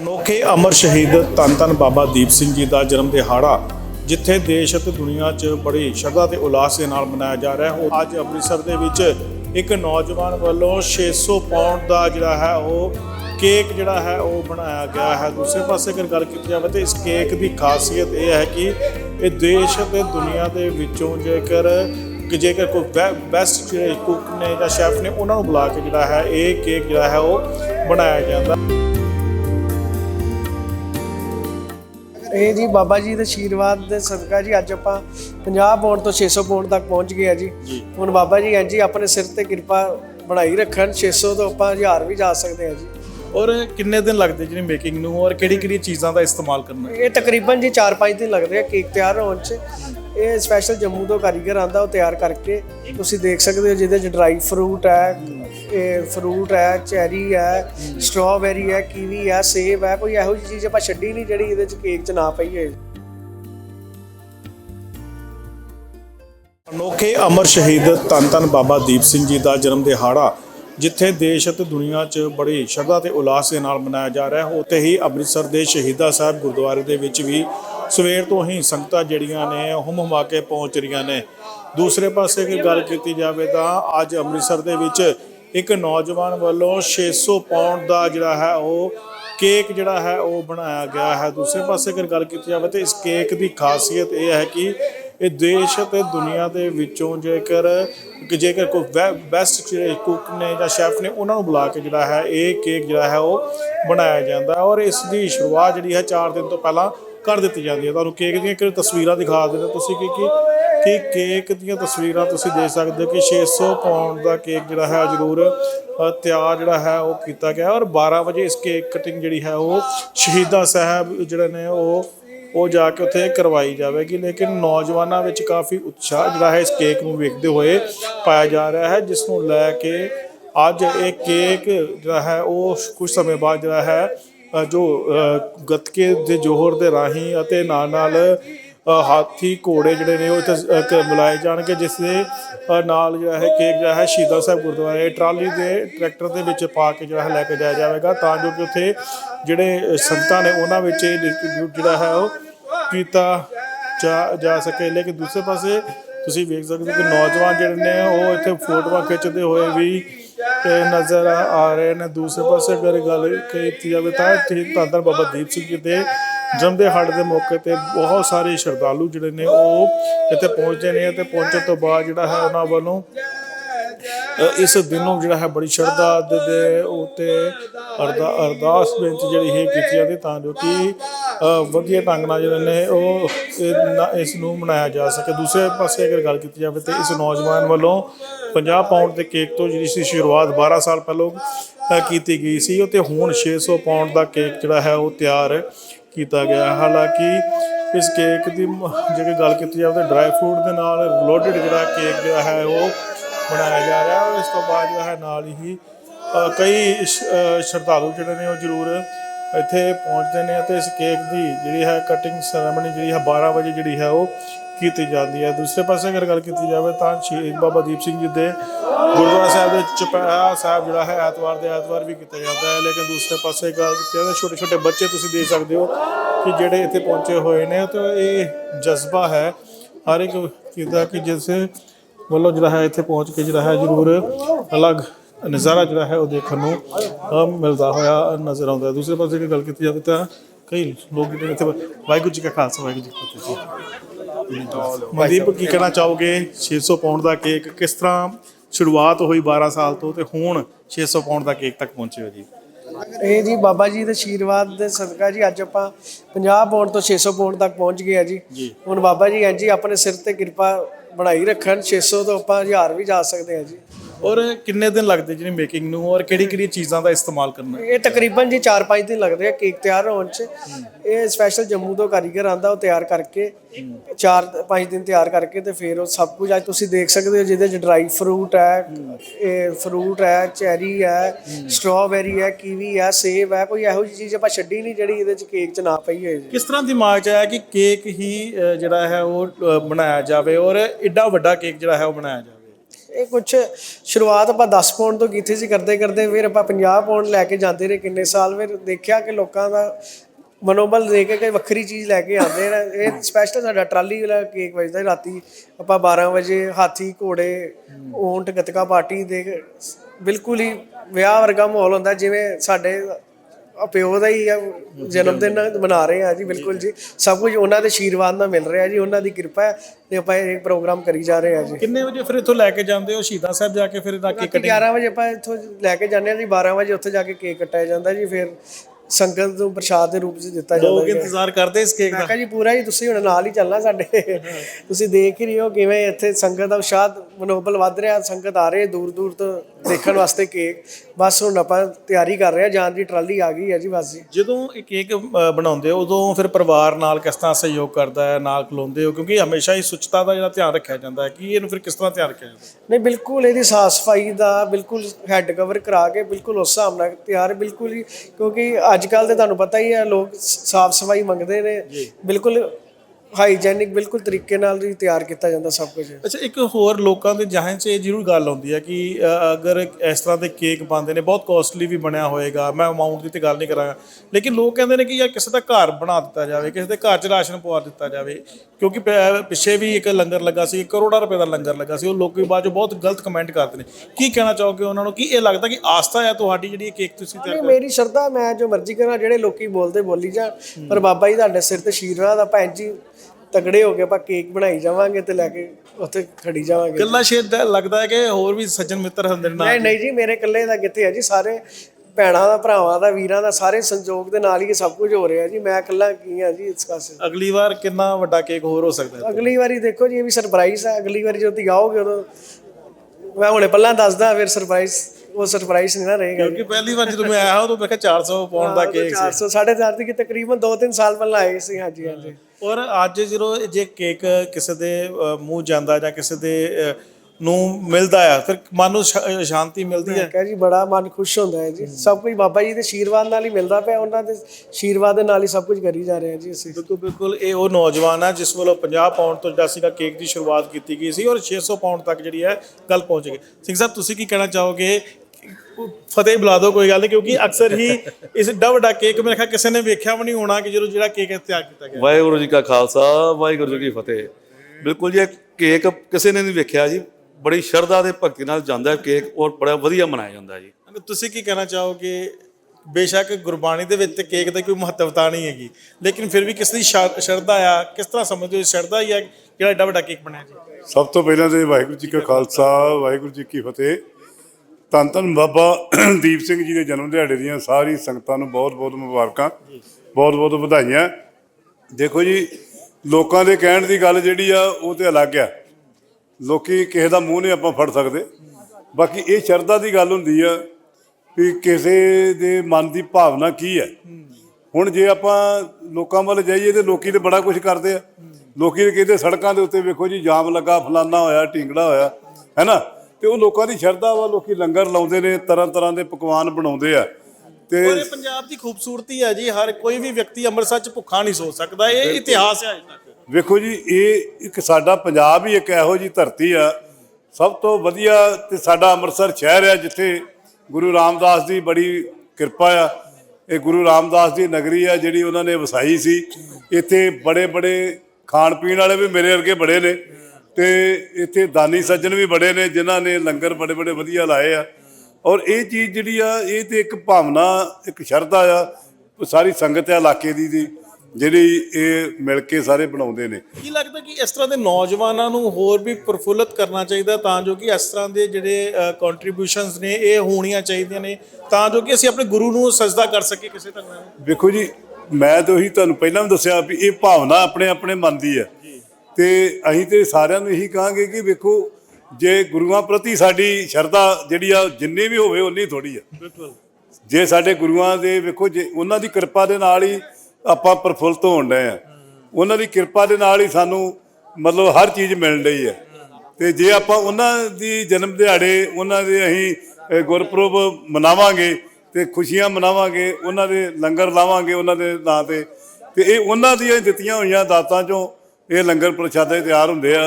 ਅਨੋਖੇ ਅਮਰ ਸ਼ਹੀਦ ਧੰਨ ਧੰਨ ਬਾਬਾ ਦੀਪ ਸਿੰਘ ਜੀ ਦਾ ਜਨਮ ਦਿਹਾੜਾ, ਜਿੱਥੇ ਦੇਸ਼ ਅਤੇ ਦੁਨੀਆ 'ਚ ਬੜੀ ਸ਼ਰਧਾ ਤੇ ਉਲਾਸ ਦੇ ਨਾਲ ਮਨਾਇਆ ਜਾ ਰਿਹਾ ਹੈ। ਉਹ ਅੱਜ ਅੰਮ੍ਰਿਤਸਰ ਦੇ ਵਿੱਚ ਇੱਕ ਨੌਜਵਾਨ ਵੱਲੋਂ 600 ਪਾਉਂਡ ਦਾ ਜਿਹੜਾ ਹੈ ਉਹ ਕੇਕ ਜਿਹੜਾ ਹੈ ਉਹ ਬਣਾਇਆ ਗਿਆ ਹੈ। ਦੂਸਰੇ ਪਾਸੇ ਅਗਰ ਗੱਲ ਕੀਤੀ ਜਾਵੇ ਤਾਂ ਇਸ ਕੇਕ ਦੀ ਖਾਸੀਅਤ ਇਹ ਹੈ ਕਿ ਇਹ ਦੇਸ਼ ਅਤੇ ਦੁਨੀਆ ਦੇ ਵਿੱਚੋਂ ਜੇਕਰ ਕਿ ਜੇਕਰ ਕੋਈ ਬੈਸਟ ਕੁੱਕ ਨੇ ਜਾਂ ਸ਼ੈਫ ਨੇ, ਉਹਨਾਂ ਨੂੰ ਬੁਲਾ ਕੇ ਜਿਹੜਾ ਹੈ ਇਹ ਕੇਕ ਜਿਹੜਾ ਹੈ ਉਹ ਬਣਾਇਆ ਜਾਂਦਾ। ਇਹ ਜੀ ਬਾਬਾ ਜੀ ਦੇ ਆਸ਼ੀਰਵਾਦ ਦੇ ਸਦਕਾ ਜੀ ਅੱਜ ਆਪਾਂ 50 ਪੌਂਡ ਤੋਂ 600 ਪੌਂਡ ਤੱਕ ਪਹੁੰਚ ਗਏ ਆ ਜੀ। ਹੁਣ ਬਾਬਾ ਜੀ ਹੀ ਆਪਣੇ ਸਿਰ ਤੇ ਕਿਰਪਾ ਬਣਾਈ ਰੱਖਣ 600 ਤੋਂ ਆਪਾਂ 1000 ਵੀ ਜਾ ਸਕਦੇ ਆ ਜੀ। ਔਰ ਕਿੰਨੇ ਦਿਨ ਲੱਗਦੇ ਜਿਹੜੀ ਮੇਕਿੰਗ ਨੂੰ? ਔਰ ਕਿਹੜੀ ਕਿਹੜੀ ਚੀਜ਼ਾਂ ਦਾ ਇਸਤੇਮਾਲ ਕਰਨਾ? ਇਹ ਤਕਰੀਬਨ ਜੀ 4-5 ਦਿਨ ਲੱਗਦੇ ਆ ਕੇਕ ਤਿਆਰ ਹੋਣ 'ਚ। ਇਹ ਸਪੈਸ਼ਲ ਜੰਮੂ ਤੋਂ ਕਾਰੀਗਰ ਆਂਦਾ ਉਹ ਤਿਆਰ ਕਰਕੇ ਤੁਸੀਂ ਦੇਖ ਸਕਦੇ ਹੋ ਜਿਹਦੇ 'ਚ ਡਰਾਈ ਫਰੂਟ ਹੈ ਇਹ ਫਰੂਟ ਹੈ ਚੈਰੀ ਹੈ ਸਟ੍ਰਾਬੇਰੀ ਹੈ ਕੀਵੀ ਹੈ ਸੇਬ ਹੈ, ਕੋਈ ਇਹੋ ਜਿਹੀ ਚੀਜ਼ ਆਪਾਂ ਛੱਡੀ ਨਹੀਂ ਜਿਹੜੀ ਇਹਦੇ 'ਚ ਕੇਕ 'ਚ ਨਾ ਪਈ ਹੋਏ ਅਨੋਖੇ ਅਮਰ ਸ਼ਹੀਦ ਧੰਨ ਧੰਨ ਬਾਬਾ ਦੀਪ ਸਿੰਘ ਜੀ ਦਾ ਜਨਮ ਦਿਹਾੜਾ, ਜਿੱਥੇ ਦੇਸ਼ ਅਤੇ ਦੁਨੀਆ 'ਚ ਬੜੀ ਸ਼ਰਧਾ ਤੇ ਉਲਾਸ ਦੇ ਨਾਲ ਮਨਾਇਆ ਜਾ ਰਿਹਾ ਹੈ, ਉੱਥੇ ਹੀ ਅੰਮ੍ਰਿਤਸਰ ਦੇ ਸ਼ਹੀਦਾਂ ਸਾਹਿਬ ਗੁਰਦੁਆਰੇ ਦੇ ਵਿੱਚ ਵੀ ਸਵੇਰ ਤੋਂ ਹੀ ਸੰਗਤਾਂ ਜਿਹੜੀਆਂ ਨੇ ਹੁਮ ਹੁਮਾ ਕੇ ਪਹੁੰਚ ਰਹੀਆਂ ਨੇ। ਦੂਸਰੇ ਪਾਸੇ ਜੇ ਗੱਲ ਕੀਤੀ ਜਾਵੇ ਤਾਂ ਅੱਜ ਅੰਮ੍ਰਿਤਸਰ ਦੇ ਵਿੱਚ ਇੱਕ ਨੌਜਵਾਨ ਵੱਲੋਂ 600 ਪਾਉਂਡ ਦਾ ਜਿਹੜਾ ਹੈ ਉਹ ਕੇਕ ਜਿਹੜਾ ਹੈ ਉਹ ਬਣਾਇਆ ਗਿਆ ਹੈ। ਦੂਸਰੇ ਪਾਸੇ ਅਗਰ ਗੱਲ ਕੀਤੀ ਜਾਵੇ ਤਾਂ ਇਸ ਕੇਕ ਦੀ ਖਾਸੀਅਤ ਇਹ ਹੈ ਕਿ ਇਹ ਦੇਸ਼ ਅਤੇ ਦੁਨੀਆ ਦੇ ਵਿੱਚੋਂ ਜੇਕਰ ਜੇਕਰ ਕੋਈ ਬੈਸਟ ਕੁੱਕ ਨੇ ਜਾਂ ਸ਼ੈਫ ਨੇ ਉਹਨਾਂ ਨੂੰ ਬੁਲਾ ਕੇ ਜਿਹੜਾ ਹੈ ਇਹ ਕੇਕ ਜਿਹੜਾ ਹੈ ਉਹ ਬਣਾਇਆ ਜਾਂਦਾ ਔਰ ਇਸ ਦੀ ਸ਼ੁਰੂਆਤ ਜਿਹੜੀ ਹੈ 4 ਦਿਨ ਤੋਂ ਪਹਿਲਾਂ ਕਰ ਦਿੱਤੀ ਜਾਂਦੀ ਹੈ। ਤੁਹਾਨੂੰ ਕੇਕ ਦੀਆਂ ਕਿ ਤਸਵੀਰਾਂ ਦਿਖਾ ਦਿੰਦੇ ਤੁਸੀਂ? ਕਿ ਕਿ ਕਿ ਕੇਕ ਦੀਆਂ ਤਸਵੀਰਾਂ ਤੁਸੀਂ ਦੇਖ ਸਕਦੇ ਹੋ ਕਿ 600 ਪਾਉਂਡ ਦਾ ਕੇਕ ਜਿਹੜਾ ਹੈ ਜ਼ਰੂਰ ਤਿਆਰ ਜਿਹੜਾ ਹੈ ਉਹ ਕੀਤਾ ਗਿਆ ਔਰ 12 ਵਜੇ ਇਸ ਕੇਕ ਕਟਿੰਗ ਜਿਹੜੀ ਹੈ ਉਹ ਸ਼ਹੀਦਾਂ ਸਾਹਿਬ ਜਿਹੜੇ ਨੇ ਉਹ ਉਹ ਜਾ ਕੇ ਉੱਥੇ ਕਰਵਾਈ ਜਾਵੇਗੀ। ਲੇਕਿਨ ਨੌਜਵਾਨਾਂ ਵਿੱਚ ਕਾਫੀ ਉਤਸ਼ਾਹ ਜਿਹੜਾ ਹੈ ਇਸ ਕੇਕ ਨੂੰ ਵੇਖਦੇ ਹੋਏ ਪਾਇਆ ਜਾ ਰਿਹਾ ਹੈ, ਜਿਸ ਨੂੰ ਲੈ ਕੇ ਅੱਜ ਇਹ ਕੇਕ ਜਿਹੜਾ ਹੈ ਉਹ ਕੁਝ ਸਮੇਂ ਬਾਅਦ ਜਿਹੜਾ ਹੈ ਜੋ ਗੱਤਕੇ ਦੇ ਜੋਹਰ ਦੇ ਰਾਹੀਂ ਅਤੇ ਨਾਲ ਨਾਲ ਹਾਥੀ ਘੋੜੇ ਜਿਹੜੇ ਨੇ ਉਹ ਇੱਥੇ ਬੁਲਾਏ ਜਾਣਗੇ, ਜਿਸ ਦੇ ਨਾਲ ਜਿਹੜਾ ਹੈ ਕੇਕ ਜਿਹੜਾ ਹੈ ਸ਼ਹੀਦਾਂ ਸਾਹਿਬ ਗੁਰਦੁਆਰੇ ਟਰਾਲੀ ਦੇ ਟਰੈਕਟਰ ਦੇ ਵਿੱਚ ਪਾ ਕੇ ਜਿਹੜਾ ਹੈ ਲੈ ਕੇ ਜਾਇਆ ਜਾਵੇਗਾ, ਤਾਂ ਜੋ ਕਿ ਉੱਥੇ ਜਿਹੜੇ ਸੰਗਤਾਂ ਨੇ ਉਹਨਾਂ ਵਿੱਚ ਇਹ ਡਿਸਟ੍ਰੀਬਿਊਟ ਜਿਹੜਾ ਹੈ ਉਹ ਕੀਤਾ ਜਾ ਜਾ ਸਕੇ। ਲੇਕਿਨ ਦੂਸਰੇ ਪਾਸੇ ਤੁਸੀਂ ਵੇਖ ਸਕਦੇ ਹੋ ਕਿ ਨੌਜਵਾਨ ਜਿਹੜੇ ਨੇ ਉਹ ਇੱਥੇ ਫੋਟੋਆਂ ਖਿੱਚਦੇ ਹੋਏ ਵੀ ਨਜ਼ਰ ਆ ਰਹੇ ਨੇ। ਦੂਸਰੇ ਪਾਸੇ ਅਗਰ ਗੱਲ ਕੀਤੀ ਜਾਵੇ ਤਾਂ ਇੱਥੇ ਧੰਨ ਬਾਬਾ ਦੀਪ ਸਿੰਘ ਜੀ ਦੇ ਜਮਦੇ ਦਿਹਾੜੇ ਦੇ ਮੌਕੇ ਤੇ ਬਹੁਤ ਸਾਰੇ ਸ਼ਰਧਾਲੂ ਜਿਹੜੇ ਨੇ ਉਹ ਇੱਥੇ ਪਹੁੰਚਦੇ ਨੇ ਤੇ ਪਹੁੰਚਣ ਤੋਂ ਬਾਅਦ ਜਿਹੜਾ ਹੈ ਉਹਨਾਂ ਵੱਲੋਂ ਇਸ ਦਿਨ ਨੂੰ ਜਿਹੜਾ ਹੈ ਬੜੀ ਸ਼ਰਧਾ ਦੇ ਦੇ ਉਤੇ ਅਰਦਾ ਅਰਦਾਸ ਬੇਨਤੀ ਜਿਹੜੀ ਹੈ ਕੀਤੀ ਜਾਂਦੀ ਤਾਂ ਜੋ ਕਿ ਵਧੀਆ ਢੰਗ ਨਾਲ ਜਿਹੜੇ ਨੇ ਉਹ ਇਹ ਨਾ- ਇਸ ਨੂੰ ਮਨਾਇਆ ਜਾ ਸਕੇ। ਦੂਸਰੇ ਪਾਸੇ ਅਗਰ ਗੱਲ ਕੀਤੀ ਜਾਵੇ ਤੇ ਇਸ ਨੌਜਵਾਨ ਵੱਲੋਂ 50 ਪਾਉਂਡ ਦੇ ਕੇਕ ਤੋਂ ਜਿਹੜੀ ਸੀ ਸ਼ੁਰੂਆਤ 12 ਸਾਲ ਪਹਿਲਾਂ ਕੀਤੀ ਗਈ ਸੀ। ਤੇ ਹੁਣ 600 ਪਾਉਂਡ ਦਾ ਕੇਕ ਜਿਹੜਾ ਹੈ ਉਹ ਤਿਆਰ ਕੀਤਾ ਗਿਆ ਹਾਲਾਂਕਿ ਇਸ ਕੇਕ ਦੀ ਮ- ਜੇਕਰ ਗੱਲ ਕੀਤੀ ਜਾਵੇ ਤਾਂ ਡਰਾਈ ਫਰੂਟ ਦੇ ਨਾਲ ਲੋਡਡ ਜਿਹੜਾ ਕੇਕ ਜਿਹੜਾ ਹੈ ਉਹ ਬਣਾਇਆ ਜਾ ਰਿਹਾ ਹੈ। ਇਸ ਤੋਂ ਬਾਅਦ ਜਿਹੜਾ ਹੈ ਨਾਲ ਹੀ ਕਈ ਸ਼ਰਧਾਲੂ ਜਿਹੜੇ ਨੇ ਉਹ ਜ਼ਰੂਰ ਇੱਥੇ ਪਹੁੰਚਦੇ ਨੇ ਅਤੇ ਇਸ ਕੇਕ ਦੀ ਜਿਹੜੀ ਹੈ ਕਟਿੰਗ ਸੈਰੇਮਨੀ ਜਿਹੜੀ ਹੈ 12 ਵਜੇ ਜਿਹੜੀ ਹੈ ਉਹ ਕੀਤੀ ਜਾਂਦੀ ਹੈ। ਦੂਸਰੇ ਪਾਸੇ ਅਗਰ ਗੱਲ ਕੀਤੀ ਜਾਵੇ ਤਾਂ ਸ਼ਹੀਦ ਬਾਬਾ ਦੀਪ ਸਿੰਘ ਜੀ ਦੇ ਗੁਰਦੁਆਰਾ ਸਾਹਿਬ ਦੇ ਚੁਪਹਿਰਾ ਸਾਹਿਬ ਜਿਹੜਾ ਹੈ ਐਤਵਾਰ ਦੇ ਐਤਵਾਰ ਵੀ ਕੀਤਾ ਜਾਂਦਾ ਹੈ। ਲੇਕਿਨ ਦੂਸਰੇ ਪਾਸੇ ਗੱਲ ਕੀਤੀ ਜਾਵੇ ਛੋਟੇ ਛੋਟੇ ਬੱਚੇ ਤੁਸੀਂ ਦੇਖ ਸਕਦੇ ਹੋ ਕਿ ਜਿਹੜੇ ਇੱਥੇ ਪਹੁੰਚੇ ਹੋਏ ਨੇ ਤੇ ਇਹ ਜਜ਼ਬਾ ਹੈ ਹਰ ਇੱਕ ਕਿਦਾ ਕਿ ਜਿਸ ਵੱਲੋਂ ਜਿਹੜਾ ਹੈ ਇੱਥੇ ਪਹੁੰਚ ਕੇ ਜਿਹੜਾ ਹੈ ਜ਼ਰੂਰ ਅਲੱਗ ਨਜ਼ਾਰਾ ਜਿਹੜਾ ਹੈ ਉਹ ਦੇਖਣ ਨੂੰ ਮਿਲਦਾ ਹੋਇਆ ਨਜ਼ਰ ਆਉਂਦਾ। ਦੂਸਰੇ ਪਾਸੇ ਜੇ ਗੱਲ ਕੀਤੀ ਜਾਵੇ ਤਾਂ ਕਈ ਲੋਕ ਜਿਹੜੇ ਇੱਥੇ ਵਾਹਿਗੁਰੂ ਜੀ ਕਾ ਖਾਲਸਾ ਵਾਹਿਗੁਰੂ ਜੀ ਕੀ ਫਤਿਹ ਜੀ। ਮਨਦੀਪ ਕੀ ਕਹਿਣਾ ਚਾਹੋਗੇ? 600 ਪਾਉਂਡ ਦਾ ਕੇਕ ਕਿਸ ਤਰ੍ਹਾਂ ਸ਼ੁਰੂਆਤ ਹੋਈ 12 ਸਾਲ ਤੋਂ ਤੇ ਹੁਣ 600 ਪਾਉਂਡ ਦਾ ਕੇਕ ਤੱਕ ਪਹੁੰਚੇ ਹੋ ਜੀ? ਇਹ ਜੀ ਬਾਬਾ ਜੀ ਦੇ ਆਸ਼ੀਰਵਾਦ ਦੇ ਸਦਕਾ ਜੀ ਅੱਜ ਆਪਾਂ 50 ਪੌਂਡ ਤੋਂ 600 ਪੌਂਡ ਤੱਕ ਪਹੁੰਚ ਗਏ ਆ ਜੀ। ਜੀ। ਹੁਣ ਬਾਬਾ ਜੀ ਇੰਜ ਹੀ ਆਪਣੇ ਸਿਰ ਤੇ ਕਿਰਪਾ ਬਣਾਈ ਰੱਖਣ। 600 ਤੋਂ ਆਪਾਂ 1000 ਵੀ ਜਾ ਸਕਦੇ ਆ ਜੀ। ਔਰ ਕਿੰਨੇ ਦਿਨ ਲੱਗਦੇ ਜਿਹੜੀ ਮੇਕਿੰਗ ਨੂੰ? ਔਰ ਕਿਹੜੀ ਕਿਹੜੀ ਚੀਜ਼ਾਂ ਦਾ ਇਸਤੇਮਾਲ ਕਰਨਾ? ਇਹ ਤਕਰੀਬਨ ਜੀ 4-5 ਦਿਨ ਲੱਗਦੇ ਆ ਕੇਕ ਤਿਆਰ ਹੋਣ 'ਚ। ਇਹ ਸਪੈਸ਼ਲ ਜੰਮੂ ਤੋਂ ਕਾਰੀਗਰ ਆਂਦਾ ਉਹ ਤਿਆਰ ਕਰਕੇ 4-5 ਦਿਨ ਤਿਆਰ ਕਰਕੇ ਤੇ ਫਿਰ ਉਹ ਸਭ ਕੁਝ ਅੱਜ ਤੁਸੀਂ ਦੇਖ ਸਕਦੇ ਹੋ ਜਿਹਦੇ 'ਚ ਡਰਾਈ ਫਰੂਟ ਹੈ ਇਹ ਫਰੂਟ ਹੈ ਚੈਰੀ ਹੈ ਸਟ੍ਰਾਬੇਰੀ ਹੈ ਕੀਵੀ ਹੈ ਸੇਬ ਹੈ ਕੋਈ ਇਹੋ ਜਿਹੀ ਚੀਜ਼ ਆਪਾਂ ਛੱਡੀ ਨਹੀਂ ਜਿਹੜੀ ਇਹਦੇ 'ਚ ਕੇਕ 'ਚ ਨਾ ਪਈ ਹੋਏ ਕਿਸ ਤਰ੍ਹਾਂ ਦਿਮਾਗ 'ਚ ਆਇਆ ਕਿ ਕੇਕ ਹੀ ਜਿਹੜਾ ਹੈ ਉਹ ਬਣਾਇਆ ਜਾਵੇ ਔਰ ਐਡਾ ਵੱਡਾ ਕੇਕ ਜਿਹੜਾ ਹੈ ਉਹ ਬਣਾਇਆ ਜਾਵੇ? ਇਹ ਕੁਝ ਸ਼ੁਰੂਆਤ ਆਪਾਂ 10 ਪਾਉਂਡ ਤੋਂ ਕੀਤੀ ਸੀ ਕਰਦੇ ਕਰਦੇ, ਫਿਰ ਆਪਾਂ 50 ਪਾਉਂਡ ਲੈ ਕੇ ਜਾਂਦੇ ਰਹੇ ਕਿੰਨੇ ਸਾਲ, ਫਿਰ ਦੇਖਿਆ ਕਿ ਲੋਕਾਂ ਦਾ ਮਨੋਬਲ ਦੇ ਕੇ ਕੋਈ ਵੱਖਰੀ ਚੀਜ਼ ਲੈ ਕੇ ਆਉਂਦੇ ਨੇ ਇਹ ਸਪੈਸ਼ਲ ਸਾਡਾ ਟਰਾਲੀ ਵਾਲਾ ਕੇਕ ਵੱਜਦਾ ਰਾਤੀ, ਆਪਾਂ 12 ਵਜੇ ਹਾਥੀ, ਘੋੜੇ, ਊਂਟ, ਗਤਕਾ ਪਾਰਟੀ ਦੇ ਬਿਲਕੁਲ ਹੀ ਵਿਆਹ ਵਰਗਾ ਮਾਹੌਲ ਹੁੰਦਾ, ਜਿਵੇਂ ਸਾਡੇ ਪਿਓ ਦਾ ਹੀ ਆ ਜਨਮ ਦਿਨ ਮਨਾ ਰਹੇ ਆ ਜੀ ਬਿਲਕੁਲ ਜੀ। ਸਭ ਕੁਝ ਉਹਨਾਂ ਦੇ ਆਸ਼ੀਰਵਾਦ ਨਾਲ ਮਿਲ ਰਿਹਾ ਜੀ ਉਹਨਾਂ ਦੀ ਕਿਰਪਾ ਹੈ ਤੇ ਆਪਾਂ ਇਹ ਪ੍ਰੋਗਰਾਮ ਕਰੀ ਜਾ ਰਹੇ ਆ ਜੀ। ਕਿੰਨੇ ਵਜੇ ਫਿਰ ਇੱਥੋਂ ਲੈ ਕੇ ਜਾਂਦੇ ਹੋ? ਸ਼ਹੀਦਾਂ ਸਾਹਿਬ ਜਾ ਕੇ ਫਿਰ ਇਹਦਾ ਕੇਕ ਰਾਤੀ 11 ਵਜੇ ਆਪਾਂ ਇੱਥੋਂ ਲੈ ਕੇ ਜਾਂਦੇ ਆ ਜੀ 12 ਵਜੇ ਉੱਥੇ ਜਾ ਕੇ ਕੇਕ ਕੱਟਿਆ ਜਾਂਦਾ ਜੀ ਫਿਰ ਸੰਗਤ ਨੂੰ ਪ੍ਰਸ਼ਾਦ ਦੇ ਰੂਪ ਵਿੱਚ ਦਿੱਤਾ ਜਾਂਦਾ ਲੋਕ ਇੰਤਜ਼ਾਰ ਕਰਦੇ ਇਸ ਕੇਕ ਮੈਂ ਦਾ। ਕਿਹਾ ਜੀ ਪੂਰਾ ਹੀ ਤੁਸੀਂ ਹੁਣ ਨਾਲ ਹੀ ਚੱਲਣਾ ਸਾਡੇ। ਤੁਸੀਂ ਦੇਖ ਹੀ ਰਹੇ ਹੋ ਕਿਵੇਂ ਇੱਥੇ ਸੰਗਤ ਦਾ ਉਸ਼ਾਦ ਮਨੋਬਲ ਵੱਧ ਰਿਹਾ ਸੰਗਤ ਆ ਰਹੀ ਹੈ ਦੂਰ ਦੂਰ ਤੋਂ ਦੇਖਣ ਵਾਸਤੇ ਕੇਕ। ਬਸ ਹੁਣ ਆਪਾਂ ਤਿਆਰੀ ਕਰ ਰਹੇ ਆ ਜਾਣ ਦੀ ਟਰਾਲੀ ਆ ਗਈ ਹੈ ਜੀ ਬਸ ਜੀ। ਜਦੋਂ ਇਹ ਕੇਕ ਅ, ਬਣਾਉਂਦੇ ਹੋ ਉਦੋਂ ਫਿਰ ਪਰਿਵਾਰ ਨਾਲ ਕਿਸ ਤਰ੍ਹਾਂ ਸਹਿਯੋਗ ਕਰਦਾ ਹੈ ਨਾਲ ਖਲੋਂਦੇ ਹੋ? ਕਿਉਂਕਿ ਹਮੇਸ਼ਾ ਹੀ ਸੁੱਚਤਾ ਦਾ ਜਿਹੜਾ ਧਿਆਨ ਰੱਖਿਆ ਜਾਂਦਾ ਹੈ ਕਿ ਇਹਨੂੰ ਫਿਰ ਕਿਸ ਤਰ੍ਹਾਂ ਧਿਆਨ ਰੱਖਿਆ ਜਾਂਦਾ ਨਹੀਂ ਬਿਲਕੁਲ ਇਹਦੀ ਸਾਫ਼ ਸਫ਼ਾਈ ਦਾ ਬਿਲਕੁਲ ਹੈੱਡ ਕਵਰ ਕਰਾ ਕੇ ਬਿਲਕੁਲ ਉਸ ਹਿਸਾਬ ਨਾਲ ਤਿਆਰ ਬਿਲਕੁਲ ਹੀ। ਕਿਉਂਕਿ ਅੱਜ ਕੱਲ ਤੇ ਤੁਹਾਨੂੰ ਪਤਾ ਹੀ ਹੈ ਲੋਕ ਸਾਫ਼ ਸਫ਼ਾਈ ਮੰਗਦੇ ਨੇ। ਬਿਲਕੁਲ ਹਾਈਜੈਨਿਕ ਬਿਲਕੁਲ ਤਰੀਕੇ ਨਾਲ ਹੀ ਤਿਆਰ ਕੀਤਾ ਜਾਂਦਾ ਸਭ ਕੁਝ। ਅੱਛਾ ਇੱਕ ਹੋਰ ਲੋਕਾਂ ਦੇ ਜਹਨ 'ਚ ਇਹ ਜ਼ਰੂਰ ਗੱਲ ਆਉਂਦੀ ਹੈ ਕਿ ਅਗਰ ਇਸ ਤਰ੍ਹਾਂ ਦੇ ਕੇਕ ਬਣਦੇ ਨੇ ਬਹੁਤ ਕੋਸਟਲੀ ਵੀ ਬਣਿਆ ਹੋਏਗਾ ਮੈਂ ਅਮਾਉਂਟ ਦੀ ਤੇ ਗੱਲ ਨਹੀਂ ਕਰਾਂਗਾ। ਲੇਕਿਨ ਲੋਕ ਕਹਿੰਦੇ ਨੇ ਕਿ ਯਾਰ ਕਿਸੇ ਦਾ ਘਰ ਬਣਾ ਦਿੱਤਾ ਜਾਵੇ ਕਿਸੇ ਦੇ ਘਰ 'ਚ ਰਾਸ਼ਨ ਪਵਾ ਦਿੱਤਾ ਜਾਵੇ ਕਿਉਂਕਿ ਪਿੱਛੇ ਵੀ ਇੱਕ ਲੰਗਰ ਲੱਗਾ ਸੀ ਕਰੋੜਾਂ ਰੁਪਏ ਦਾ ਲੰਗਰ ਲੱਗਾ ਸੀ ਉਹ ਲੋਕੀ ਬਾਅਦ 'ਚੋਂ ਬਹੁਤ ਗਲਤ ਕਮੈਂਟ ਕਰਦੇ ਨੇ। ਕੀ ਕਹਿਣਾ ਚਾਹੋਗੇ ਉਹਨਾਂ ਨੂੰ? ਕੀ ਇਹ ਲੱਗਦਾ ਕਿ ਆਸਥਾ ਹੈ ਤੁਹਾਡੀ ਜਿਹੜੀ ਇਹ ਕੇਕ ਤੁਸੀਂ ਤਿਆਰ ਮੇਰੀ ਸ਼ਰਧਾ ਮੈਂ ਜੋ ਮਰਜ਼ੀ ਕਰਾਂ ਜਿਹੜੇ ਲੋਕੀ ਬੋਲਦੇ ਬੋਲੀ ਜਾ ਪਰ ਬਾਬਾ ਜੀ ਤੁਹਾਡੇ ਸਿਰ ਤੇ ਆਸ਼ੀਰਵਾਦ ਆ ਭੈਣ ਜੀ ਤਗੜੇ ਹੋ ਕੇ ਆਪਾਂ ਕੇਕ ਬਣਾਈ ਜਾਵਾਂਗੇ ਤੇ ਲੈ ਕੇ ਉੱਥੇ ਖੜੀ ਜਾਵਾਂਗੇ। ਗੱਲਾਂ ਸ਼ੇਦ ਲੱਗਦਾ ਹੈ ਕਿ ਹੋਰ ਵੀ ਸੱਜਣ ਮਿੱਤਰ ਹੁੰਦੇ ਨੇ ਨਾਲ ਨਹੀਂ ਨਹੀਂ ਜੀ ਮੇਰੇ ਇਕੱਲੇ ਦਾ ਕਿੱਥੇ ਹੈ ਜੀ ਸਾਰੇ ਭੈਣਾਂ ਦਾ ਭਰਾਵਾਂ ਦਾ ਵੀਰਾਂ ਦਾ ਸਾਰੇ ਸੰਯੋਗ ਦੇ ਨਾਲ ਹੀ ਇਹ ਸਭ ਕੁਝ ਹੋ ਰਿਹਾ ਜੀ। ਮੈਂ ਇਕੱਲਾ ਕੀ ਹਾਂ ਜੀ ਇਸ ਪਾਸੇ? ਅਗਲੀ ਵਾਰ ਕਿੰਨਾ ਵੱਡਾ ਕੇਕ ਹੋਰ ਹੋ ਸਕਦਾ ਹੈ? ਅਗਲੀ ਵਾਰੀ ਦੇਖੋ ਜੀ ਇਹ ਵੀ ਸਰਪ੍ਰਾਈਜ਼ ਹੈ। ਅਗਲੀ ਵਾਰੀ ਜਦੋਂ ਤੁਸੀਂ ਆਓਗੇ ਉਦੋਂ ਮੈਂ ਹੁਣੇ ਪਹਿਲਾਂ ਦੱਸਦਾ ਫਿਰ ਸਰਪ੍ਰਾਈਜ਼ ਉਹ ਸਰਪ੍ਰਾਈਜ਼ ਨਹੀਂ ਨਾ ਰਹੇਗਾ। ਕਿਉਂਕਿ ਪਹਿਲੀ ਵਾਰ ਜਦੋਂ ਮੈਂ ਆਇਆ ਉਦੋਂ ਮੈਂ ਕਿਹਾ 400 ਪਾਉਂਡ ਦਾ ਕੇਕ 400 450 ਦੀ ਤਕਰੀਬਨ 2-3 ਸਾਲ ਪਹਿਲਾਂ ਆਏ ਸੀ। ਹਾਂਜੀ ਹਾਂਜੀ। ਔਰ ਅੱਜ ਜਦੋਂ ਜੇ ਕੇਕ ਕਿਸੇ ਦੇ ਮੂੰਹ ਜਾਂਦਾ ਜਾਂ ਕਿਸੇ ਦੇ ਨੂੰ ਮਿਲਦਾ ਆ ਫਿਰ ਮਨ ਨੂੰ ਸ਼ਾਂਤੀ ਮਿਲਦੀ ਹੈ? ਕਹ ਜੀ ਬੜਾ ਮਨ ਖੁਸ਼ ਹੁੰਦਾ ਹੈ ਜੀ। ਸਭ ਕੁਝ ਬਾਬਾ ਜੀ ਦੇ ਆਸ਼ੀਰਵਾਦ ਨਾਲ ਹੀ ਮਿਲਦਾ ਪਿਆ ਉਹਨਾਂ ਦੇ ਆਸ਼ੀਰਵਾਦ ਦੇ ਨਾਲ ਹੀ ਸਭ ਕੁਝ ਕਰੀ ਜਾ ਰਹੇ ਹਾਂ ਜੀ ਅਸੀਂ। ਬਿਲਕੁਲ ਬਿਲਕੁਲ। ਇਹ ਉਹ ਨੌਜਵਾਨ ਹੈ ਜਿਸ ਵੱਲੋਂ 50 ਪਾਉਂਡ ਤੋਂ ਜਿਹੜਾ ਸੀਗਾ ਕੇਕ ਦੀ ਸ਼ੁਰੂਆਤ ਕੀਤੀ ਗਈ ਸੀ ਔਰ 600 ਪਾਉਂਡ ਤੱਕ ਜਿਹੜੀ ਹੈ ਗੱਲ ਪਹੁੰਚ ਗਈ ਸਿੰਘ ਸਾਹਿਬ ਤੁਸੀਂ ਕੀ ਕਹਿਣਾ ਚਾਹੋਗੇ? ਫਤਿਹ ਬੁਲਾ ਦਿਓ ਕੋਈ ਗੱਲ ਨਹੀਂ ਕਿਉਂਕਿ ਅਕਸਰ ਹੀ ਇਸ ਵੱਡਾ ਕੇਕ ਮੇਰੇ ਖਿਆਲ ਕਿਸੇ ਨੇ ਵੇਖਿਆ ਵੀ ਨਹੀਂ ਹੋਣਾ ਕਿ ਜਦੋਂ ਜਿਹੜਾ ਕੇਕ ਤਿਆਰ ਕੀਤਾ ਗਿਆ। ਵਾਹਿਗੁਰੂ ਜੀ ਕਾ ਖਾਲਸਾ ਵਾਹਿਗੁਰੂ ਜੀ ਕੀ ਫਤਿਹ। ਬਿਲਕੁਲ ਜੀ ਇਹ ਕੇਕ ਕਿਸੇ ਨੇ ਨਹੀਂ ਵੇਖਿਆ ਜੀ। ਬੜੀ ਸ਼ਰਧਾ ਤੇ ਭਗਤੀ ਨਾਲ ਜਾਂਦਾ ਕੇਕ ਔਰ ਬੜਾ ਵਧੀਆ ਮਨਾਇਆ ਜਾਂਦਾ ਜੀ। ਤੁਸੀਂ ਕੀ ਕਹਿਣਾ ਚਾਹੋਗੇ ਬੇਸ਼ੱਕ ਗੁਰਬਾਣੀ ਦੇ ਵਿੱਚ ਕੇਕ ਦੀ ਕੋਈ ਮਹੱਤਵਤਾ ਨਹੀਂ ਹੈਗੀ ਲੇਕਿਨ ਫਿਰ ਵੀ ਕਿਸ ਦੀ ਸ਼ਰ- ਸ਼ਰਧਾ ਆ ਕਿਸ ਤਰ੍ਹਾਂ ਸਮਝਦੇ ਹੋ ਸ਼ਰਧਾ ਹੀ ਆ ਜਿਹੜਾ ਏਡਾ ਵੱਡਾ ਕੇਕ ਬਣਿਆ ਜੀ? ਸਭ ਤੋਂ ਪਹਿਲਾਂ ਤੇ ਵਾਹਿਗੁਰੂ ਜੀ ਕਾ ਖਾਲਸਾ ਵਾਹਿਗੁਰੂ ਜੀ ਕੀ ਫਤਿਹ। ਧੰਨ ਧੰਨ ਬਾਬਾ ਦੀਪ ਸਿੰਘ ਜੀ ਦੇ ਜਨਮ ਦਿਹਾੜੇ ਦੀਆਂ ਸਾਰੀ ਸੰਗਤਾਂ ਨੂੰ ਬਹੁਤ ਬਹੁਤ ਮੁਬਾਰਕਾਂ। ਬਹੁਤ ਬਹੁਤ ਵਧਾਈਆਂ। ਦੇਖੋ ਜੀ ਲੋਕਾਂ ਦੇ ਕਹਿਣ ਦੀ ਗੱਲ ਜਿਹੜੀ ਆ ਉਹ ਤੇ ਅਲੱਗ ਆ। ਲੋਕੀ ਕਿਸੇ ਦਾ ਮੂੰਹ ਨਹੀਂ ਆਪਾਂ ਫੜ ਸਕਦੇ। ਬਾਕੀ ਇਹ ਸ਼ਰਧਾ ਦੀ ਗੱਲ ਹੁੰਦੀ ਆ ਵੀ ਕਿਸੇ ਦੇ ਮਨ ਦੀ ਭਾਵਨਾ ਕੀ ਹੈ ਹੁਣ ਜੇ ਆਪਾਂ ਲੋਕਾਂ ਵੱਲ ਜਾਈਏ ਤੇ ਲੋਕੀ ਤੇ ਬੜਾ ਕੁਝ ਕਰਦੇ ਆ। ਲੋਕੀ ਕਹਿੰਦੇ ਸੜਕਾਂ ਦੇ ਉੱਤੇ ਵੇਖੋ ਜੀ ਜਾਮ ਲੱਗਾ ਫਲਾਨਾ ਹੋਇਆ ਢਿੰਗੜਾ ਹੋਇਆ ਹੈਨਾ ਤੇ ਉਹ ਲੋਕਾਂ ਦੀ ਸ਼ਰਧਾ ਵਾ ਲੋਕੀ ਲੰਗਰ ਲਾਉਂਦੇ ਨੇ ਤਰ੍ਹਾਂ ਤਰ੍ਹਾਂ ਦੇ ਪਕਵਾਨ ਬਣਾਉਂਦੇ ਆ। ਤੇ ਇਹ ਪੰਜਾਬ ਦੀ ਖੂਬਸੂਰਤੀ ਹੈ ਜੀ ਹਰ ਕੋਈ ਵੀ ਵਿਅਕਤੀ ਅੰਮ੍ਰਿਤਸਰ ਚ ਭੁੱਖਾ ਨਹੀਂ ਸੋ ਸਕਦਾ ਇਹ ਇਤਿਹਾਸ ਹੈ ਅਜੇ ਤੱਕ। ਵੇਖੋ ਜੀ ਇਹ ਇੱਕ ਸਾਡਾ ਪੰਜਾਬ ਹੀ ਇੱਕ ਇਹੋ ਜੀ ਧਰਤੀ ਆ। ਸਭ ਤੋਂ ਵਧੀਆ ਤੇ ਸਾਡਾ ਅੰਮ੍ਰਿਤਸਰ ਸ਼ਹਿਰ ਆ ਜਿੱਥੇ ਗੁਰੂ ਰਾਮਦਾਸ ਦੀ ਬੜੀ ਕਿਰਪਾ ਆ। ਇਹ ਗੁਰੂ ਰਾਮਦਾਸ ਦੀ ਨਗਰੀ ਆ ਜਿਹੜੀ ਉਹਨਾਂ ਨੇ ਵਸਾਈ ਸੀ। ਇੱਥੇ ਬੜੇ ਬੜੇ ਖਾਣ ਪੀਣ ਵਾਲੇ ਵੀ ਮੇਰੇ ਵਰਗੇ ਬੜੇ ਨੇ। ਤੇ ਇੱਥੇ ਦਾਨੀ ਸੱਜਣ ਵੀ ਬੜੇ ਨੇ ਜਿਨ੍ਹਾਂ ਨੇ ਲੰਗਰ ਬੜੇ ਬੜੇ ਵਧੀਆ ਲਾਏ ਆ। ਔਰ ਇਹ ਚੀਜ਼ ਜਿਹੜੀ ਆ ਇਹ ਤੇ ਇੱਕ ਭਾਵਨਾ ਇੱਕ ਸ਼ਰਧਾ ਆ ਸਾਰੀ ਸੰਗਤ ਆ ਇਲਾਕੇ ਦੀ ਦੀ ਜਿਹੜੀ ਇਹ ਮਿਲ ਕੇ ਸਾਰੇ ਬਣਾਉਂਦੇ ਨੇ। ਕੀ ਲੱਗਦਾ ਕਿ ਇਸ ਤਰ੍ਹਾਂ ਦੇ ਨੌਜਵਾਨਾਂ ਨੂੰ ਹੋਰ ਵੀ ਪ੍ਰਫੁੱਲਤ ਕਰਨਾ ਚਾਹੀਦਾ ਤਾਂ ਜੋ ਕਿ ਇਸ ਤਰ੍ਹਾਂ ਦੇ ਜਿਹੜੇ ਕੰਟਰੀਬਿਊਸ਼ਨਸ ਨੇ ਇਹ ਹੋਣੀਆਂ ਚਾਹੀਦੀਆਂ ਨੇ ਤਾਂ ਜੋ ਕਿ ਅਸੀਂ ਆਪਣੇ ਗੁਰੂ ਨੂੰ ਸਜਦਾ ਕਰ ਸਕੀਏ ਕਿਸੇ ਨਾਲ? ਵੇਖੋ ਜੀ ਮੈਂ ਤਾਂ ਉਹੀ ਤੁਹਾਨੂੰ ਪਹਿਲਾਂ ਵੀ ਦੱਸਿਆ ਵੀ ਇਹ ਭਾਵਨਾ ਆਪਣੇ ਆਪਣੇ ਮਨ ਦੀ ਹੈ ਤੇ ਅਸੀਂ ਤੇ ਸਾਰਿਆਂ ਨੂੰ ਇਹੀ ਕਹਾਂਗੇ ਕਿ ਵੇਖੋ ਜੇ ਗੁਰੂਆਂ ਪ੍ਰਤੀ ਸਾਡੀ ਸ਼ਰਧਾ ਜਿਹੜੀ ਆ ਜਿੰਨੀ ਵੀ ਹੋਵੇ ਉਨੀ ਥੋੜੀ ਆ। ਬਿਲਕੁਲ। ਜੇ ਸਾਡੇ ਗੁਰੂਆਂ ਦੇ ਵੇਖੋ ਜੇ ਉਹਨਾਂ ਦੀ ਕਿਰਪਾ ਦੇ ਨਾਲ ਹੀ ਆਪਾਂ ਪ੍ਰਫੁੱਲਤ ਹੋਣ ਡਏ ਆ। ਉਹਨਾਂ ਦੀ ਕਿਰਪਾ ਦੇ ਨਾਲ ਹੀ ਸਾਨੂੰ ਮਤਲਬ ਹਰ ਚੀਜ਼ ਮਿਲ ਰਹੀ ਹੈ ਤੇ ਜੇ ਆਪਾਂ ਉਹਨਾਂ ਦੀ ਜਨਮ ਦਿਹਾੜੇ ਉਹਨਾਂ ਦੇ ਅਸੀਂ ਗੁਰਪੁਰਬ ਮਨਾਵਾਂਗੇ ਤੇ ਖੁਸ਼ੀਆਂ ਮਨਾਵਾਂਗੇ ਉਹਨਾਂ ਦੇ ਲੰਗਰ ਲਾਵਾਂਗੇ ਉਹਨਾਂ ਦੇ ਨਾਂ ਤੇ ਤੇ ਇਹ ਉਹਨਾਂ ਦੀਆਂ ਦਿੱਤੀਆਂ ਹੋਈਆਂ ਦਾਤਾਂ ਚੋਂ ਇਹ ਲੰਗਰ ਪ੍ਰਸ਼ਾਦੇ ਤਿਆਰ ਹੁੰਦੇ ਆ,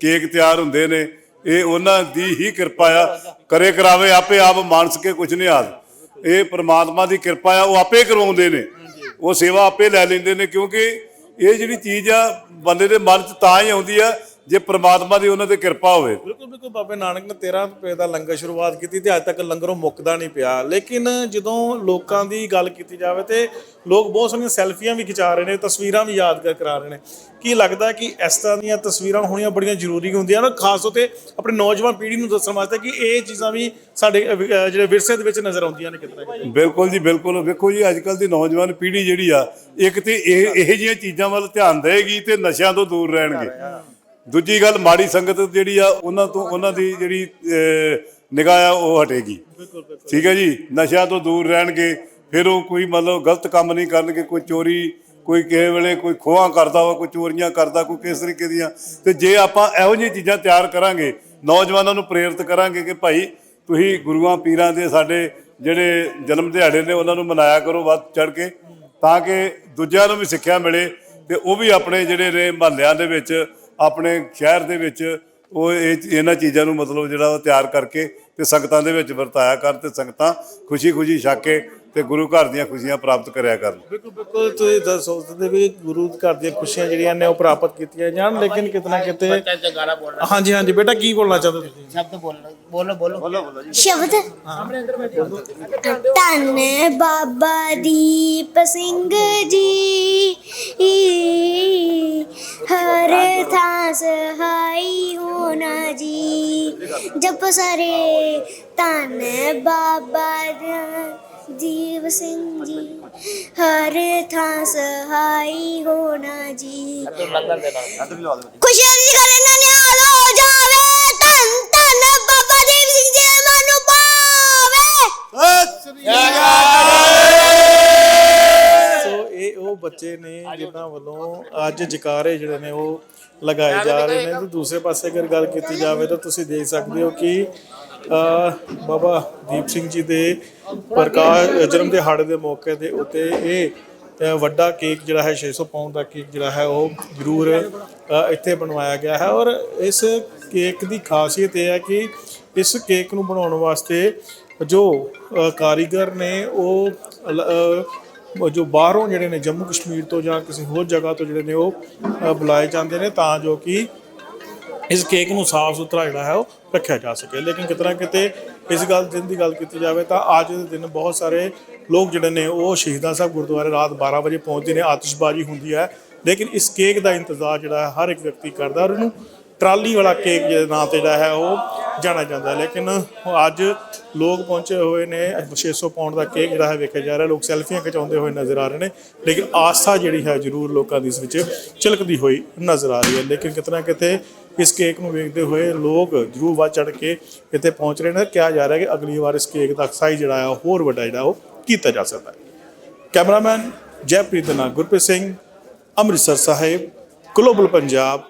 ਕੇਕ ਤਿਆਰ ਹੁੰਦੇ ਨੇ, ਇਹ ਉਹਨਾਂ ਦੀ ਹੀ ਕਿਰਪਾ ਆ। ਕਰੇ ਕਰਾਵੇ, ਆਪੇ ਆਪ ਮਾਨਸ ਕੇ ਕੁਛ ਨਹੀਂ ਆਦ ਇਹ ਪ੍ਰਮਾਤਮਾ ਦੀ ਕਿਰਪਾ ਆ, ਉਹ ਆਪੇ ਕਰਵਾਉਂਦੇ ਨੇ। ਉਹ ਸੇਵਾ ਆਪੇ ਲੈ ਲੈਂਦੇ ਨੇ, ਕਿਉਂਕਿ ਇਹ ਜਿਹੜੀ ਚੀਜ਼ ਆ, ਬੰਦੇ ਦੇ ਮਨ 'ਚ ਤਾਂ ਹੀ ਆਉਂਦੀ ਆ ਜੇ ਪ੍ਰਮਾਤਮਾ ਦੀ ਉਹਨਾਂ ਤੇ ਕਿਰਪਾ ਹੋਵੇ। ਬਿਲਕੁਲ ਬਿਲਕੁਲ ਬਾਬੇ ਨਾਨਕ ਨੇ 13 ਰੁਪਏ ਦਾ ਲੰਗਰ ਸ਼ੁਰੂਆਤ ਕੀਤੀ ਤੇ ਅੱਜ ਤੱਕ ਲੰਗਰੋਂ ਮੁੱਕਦਾ ਨਹੀਂ ਪਿਆ। ਲੇਕਿਨ ਜਦੋਂ ਲੋਕਾਂ ਦੀ ਗੱਲ ਕੀਤੀ ਜਾਵੇ ਤੇ ਲੋਕ ਬਹੁਤ ਸਾਰੀਆਂ ਸੈਲਫੀਆਂ ਵੀ ਖਿਚਾ ਰਹੇ ਨੇ ਤਸਵੀਰਾਂ ਵੀ ਯਾਦਗਾਰ ਕਰਾ ਰਹੇ ਨੇ। ਕੀ ਲੱਗਦਾ ਕਿ ਇਸ ਤਰ੍ਹਾਂ ਦੀਆਂ ਤਸਵੀਰਾਂ ਹੋਣੀਆਂ ਬੜੀਆਂ ਜ਼ਰੂਰੀ ਹੁੰਦੀਆਂ ਨੇ ਖਾਸ ਤੌਰ ਤੇ ਆਪਣੇ ਨੌਜਵਾਨ ਪੀੜ੍ਹੀ ਨੂੰ ਦੱਸਣ ਵਾਸਤੇ ਕਿ ਇਹ ਚੀਜ਼ਾਂ ਵੀ ਸਾਡੇ ਜਿਹੜੇ ਵਿਰਸੇ ਦੇ ਵਿੱਚ ਨਜ਼ਰ ਆਉਂਦੀਆਂ ਨੇ ਕਿਤੇ ਨਾ ਕਿਤੇ ਬਿਲਕੁਲ ਜੀ ਬਿਲਕੁਲ। ਵੇਖੋ ਜੀ ਅੱਜ ਕੱਲ ਦੀ ਨੌਜਵਾਨ ਪੀੜ੍ਹੀ ਜਿਹੜੀ ਆ ਇੱਕ ਤੇ ਇਹ ਇਹੋ ਜਿਹੀਆਂ ਚੀਜ਼ਾਂ ਵੱਲ ਧਿਆਨ ਦੇਗੀ ਤੇ ਨਸ਼ਿਆਂ ਤੋਂ ਦੂਰ ਰਹਿਣਗੇ। ਦੂਜੀ ਗੱਲ ਮਾੜੀ ਸੰਗਤ ਜਿਹੜੀ ਆ, ਉਹਨਾਂ ਤੋਂ ਉਹਨਾਂ ਦੀ ਜਿਹੜੀ ਨਿਗਾਹ ਆ, ਉਹ ਹਟੇਗੀ। ਠੀਕ ਹੈ ਜੀ? ਨਸ਼ਿਆਂ ਤੋਂ ਦੂਰ ਰਹਿਣਗੇ, ਫਿਰ ਉਹ ਕੋਈ ਮਤਲਬ ਗਲਤ ਕੰਮ ਨਹੀਂ ਕਰਨਗੇ, ਕੋਈ ਚੋਰੀ, ਕੋਈ ਕਿਸੇ ਵੇਲੇ ਕੋਈ ਖੋਹਾਂ ਕਰਦਾ ਵਾ, ਕੋਈ ਚੋਰੀਆਂ ਕਰਦਾ, ਕੋਈ ਕਿਸ ਤਰੀਕੇ ਦੀਆਂ। ਤੇ ਜੇ ਆਪਾਂ ਇਹੋ ਜਿਹੀਆਂ ਚੀਜ਼ਾਂ ਤਿਆਰ ਕਰਾਂਗੇ, ਨੌਜਵਾਨਾਂ ਨੂੰ ਪ੍ਰੇਰਿਤ ਕਰਾਂਗੇ ਕਿ ਭਾਈ ਤੁਸੀਂ ਗੁਰੂਆਂ, ਪੀਰਾਂ ਦੇ ਸਾਡੇ ਜਿਹੜੇ ਜਨਮ ਦਿਹਾੜੇ ਨੇ, ਉਹਨਾਂ ਨੂੰ ਮਨਾਇਆ ਕਰੋ ਵੱਧ ਚੜ ਕੇ, ਤਾਂ ਕਿ ਦੂਜਿਆਂ ਨੂੰ ਵੀ ਸਿੱਖਿਆ ਮਿਲੇ ਤੇ ਉਹ ਵੀ ਆਪਣੇ ਜਿਹੜੇ ਨੇ ਮਹੱਲਿਆਂ ਦੇ ਵਿੱਚ ਆਪਣੇ ਸ਼ਹਿਰ ਦੇ ਵਿੱਚ ਉਹ ਇਹ ਇਹਨਾਂ ਚੀਜ਼ਾਂ ਨੂੰ ਮਤਲਬ ਜਿਹੜਾ ਤਿਆਰ ਕਰਕੇ ਤੇ ਸੰਗਤਾਂ ਦੇ ਵਿੱਚ ਵਰਤਾਇਆ ਕਰ ਤੇ ਸੰਗਤਾਂ ਖੁਸ਼ੀ-ਖੁਸ਼ੀ ਛਕ ਕੇ ਤੇ ਗੁਰੂ ਘਰ ਦੀਆਂ ਖੁਸ਼ੀਆਂ ਪ੍ਰਾਪਤ ਕਰਿਆ ਕਰਨ। ਬਿਲਕੁਲ ਬਿਲਕੁਲ ਤੁਸੀਂ ਦੱਸ ਸੋਚਦੇ ਵੀ ਗੁਰੂ ਘਰ ਦੀਆਂ ਖੁਸ਼ੀਆਂ ਜਿਹੜੀਆਂ ਨੇ ਉਹ ਪ੍ਰਾਪਤ ਕੀਤੀਆਂ ਜਾਣ ਲੇਕਿਨ ਕਿਤਨਾ ਕਿਤੇ ਹਾਂਜੀ ਹਾਂਜੀ ਬੇਟਾ ਕੀ ਬੋਲਣਾ ਚਾਹੁੰਦੇ ਤੁਸੀਂ? ਸ਼ਬਦ ਬੋਲੋ ਬੋਲੋ। ਬੋਲੋ ਸ਼ਬਦ? ਧੰਨ ਬਾਬਾ ਦੀਪ ਸਿੰਘ ਜੀ। ਹਰ ਥਾਂ ਸਹਾਈ ਹੋਣਾ ਜੀ। ਜਪ ਸਰੇ ਧੰਨ ਬਾਬਾ ਦੀਪ ਸਿੰਘ ਜੀ। ਹਰ ਥਾਂ ਸਹਾਈ ਹੋਣਾ ਜੀ। ਖੁਸ਼ੀਆਂ ਦੀ ਗੱਲ ਇਹਨਾਂ ਨੇ ਆਲ ਹੋ ਜਾਵੇ। ਧੰਨ ਧੰਨ ਬਾਬਾ ਦੀਪ ਸਿੰਘ ਜੀ ਮਨ ਨੂੰ ਪਾਵੇ ਸੋ ਇਹ ਉਹ ਬੱਚੇ ਨੇ ਜਿਨ੍ਹਾਂ ਵੱਲੋਂ ਅੱਜ ਜਕਾਰੇ ਜਿਹੜੇ ਨੇ ਉਹ ਲਗਾਏ ਜਾ ਰਹੇ ਨੇ। ਤੇ ਦੂਸਰੇ ਪਾਸੇ ਅਗਰ ਗੱਲ ਕੀਤੀ ਜਾਵੇ ਤਾਂ ਤੁਸੀਂ ਦੇਖ ਸਕਦੇ ਹੋ ਕਿ ਬਾਬਾ ਦੀਪ ਸਿੰਘ ਜੀ ਦੇ ਪ੍ਰਕਾਸ਼ ਜਨਮ ਦਿਹਾੜੇ ਦੇ ਮੌਕੇ ਦੇ ਉੱਤੇ ਇਹ ਵੱਡਾ ਕੇਕ ਜਿਹੜਾ ਹੈ 600 ਪਾਉਂਡ ਦਾ ਕੇਕ ਜਿਹੜਾ ਹੈ, ਉਹ ਜ਼ਰੂਰ ਇੱਥੇ ਬਣਵਾਇਆ ਗਿਆ ਹੈ। ਔਰ ਇਸ ਕੇਕ ਦੀ ਖਾਸੀਅਤ ਇਹ ਹੈ ਕਿ ਇਸ ਕੇਕ ਨੂੰ ਬਣਾਉਣ ਵਾਸਤੇ ਜੋ ਕਾਰੀਗਰ ਨੇ ਉਹ ਜੋ ਬਾਹਰੋਂ ਜਿਹੜੇ ਨੇ ਜੰਮੂ ਕਸ਼ਮੀਰ ਤੋਂ ਜਾਂ ਕਿਸੇ ਹੋਰ ਜਗ੍ਹਾ ਤੋਂ ਜਿਹੜੇ ਨੇ ਉਹ ਬੁਲਾਏ ਜਾਂਦੇ ਨੇ ਤਾਂ ਜੋ ਕਿ ਇਸ ਕੇਕ ਨੂੰ ਸਾਫ਼ ਸੁਥਰਾ ਜਿਹੜਾ ਹੈ ਉਹ ਰੱਖਿਆ ਜਾ ਸਕੇ। ਲੇਕਿਨ ਕਿਤਨਾ ਕਿਤੇ ਇਸ ਗੱਲ, ਦਿਨ ਦੀ ਗੱਲ ਕੀਤੀ ਜਾਵੇ ਤਾਂ ਅੱਜ ਦੇ ਦਿਨ ਬਹੁਤ ਸਾਰੇ ਲੋਕ ਜਿਹੜੇ ਨੇ ਉਹ ਸ਼ਹੀਦਾਂ ਸਾਹਿਬ ਗੁਰਦੁਆਰੇ ਰਾਤ 12 ਵਜੇ ਪਹੁੰਚਦੇ ਨੇ, ਆਤਿਸ਼ਬਾਜ਼ੀ ਹੁੰਦੀ ਹੈ। ਲੇਕਿਨ ਇਸ ਕੇਕ ਦਾ ਇੰਤਜ਼ਾਰ ਜਿਹੜਾ ਹੈ ਹਰ ਇੱਕ ਵਿਅਕਤੀ ਕਰਦਾ ਔਰ ਉਹਨੂੰ ਟਰਾਲੀ ਵਾਲਾ ਕੇਕ ਜਿਹਦੇ ਨਾਂ ਤੇ ਜਿਹੜਾ ਹੈ ਉਹ ਜਾਣਿਆ ਜਾਂਦਾ ਲੇਕਿਨ ਅੱਜ ਲੋਕ ਪਹੁੰਚੇ ਹੋਏ ਨੇ 600 ਪਾਉਂਡ ਦਾ ਕੇਕ ਜਿਹੜਾ ਹੈ ਵੇਖਿਆ ਜਾ ਰਿਹਾ। ਲੋਕ ਸੈਲਫੀਆਂ ਖਿਚਾਉਂਦੇ ਹੋਏ ਨਜ਼ਰ ਆ ਰਹੇ ਨੇ, ਲੇਕਿਨ ਆਸਾ ਜਿਹੜੀ ਹੈ ਜ਼ਰੂਰ ਲੋਕਾਂ ਦੀ ਇਸ ਵਿੱਚ ਝਲਕਦੀ ਹੋਈ ਨਜ਼ਰ ਆ ਰਹੀ ਹੈ। ਲੇਕਿਨ ਕਿਤਨਾ ਕਿਤੇ ਇਸ ਕੇਕ ਨੂੰ ਵੇਖਦੇ ਹੋਏ ਲੋਕ ਜ਼ਰੂਰ ਵੱਧ ਚੜ ਕੇ ਇੱਥੇ ਪਹੁੰਚ ਰਹੇ ਨੇ। ਕਿਹਾ ਜਾ ਰਿਹਾ ਕਿ ਅਗਲੀ ਵਾਰ ਇਸ ਕੇਕ ਦਾ ਸਾਈਜ਼ ਜਿਹੜਾ ਹੈ ਉਹ ਹੋਰ ਵੱਡਾ ਜਿਹੜਾ ਉਹ ਕੀਤਾ ਜਾ ਸਕਦਾ ਹੈ। ਕੈਮਰਾਮੈਨ ਜੈਪ੍ਰੀਤ ਦੇ ਨਾਲ ਗੁਰਪ੍ਰੀਤ ਸਿੰਘ, ਅੰਮ੍ਰਿਤਸਰ ਸਾਹਿਬ ਗਲੋਬਲ ਪੰਜਾਬ